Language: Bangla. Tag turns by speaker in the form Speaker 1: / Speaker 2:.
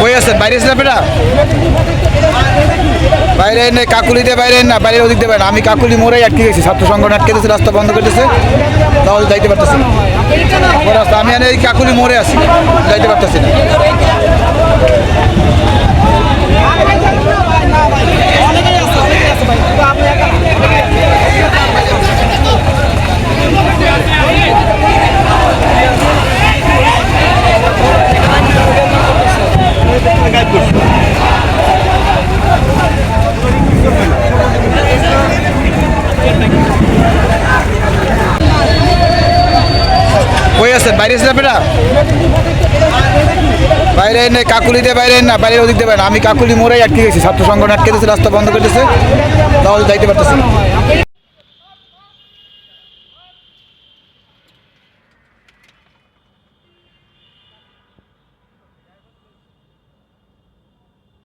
Speaker 1: কই আছে বাইরে আছে বেটা বাইরে নেই কাকুলিতে বাইরে না বাইরে ওদিক বাইরে না। আমি কাকুলি মোড়াই আটকে গেছি, ছাত্র সংগঠন আটকে দিয়েছে, রাস্তা বন্ধ করে দিয়েছে। তাহলে যাইতে পারতেছি না। আমি এনে এই কাকুলি মোড়ে আছি, যাইতে পারতেছি না। আছেন বাইরে আছেন আপনারা বাইরে নেই, কাকুলি দিয়ে বাইরে না বাইরে ওদিক বাইরে না। আমি কাকুলি মোড়াই আটকে গেছি। ছাত্র সংগঠন আটকে দিয়েছে, রাস্তা বন্ধ করে দিয়েছে। তাহলে যাইতে পারতেছি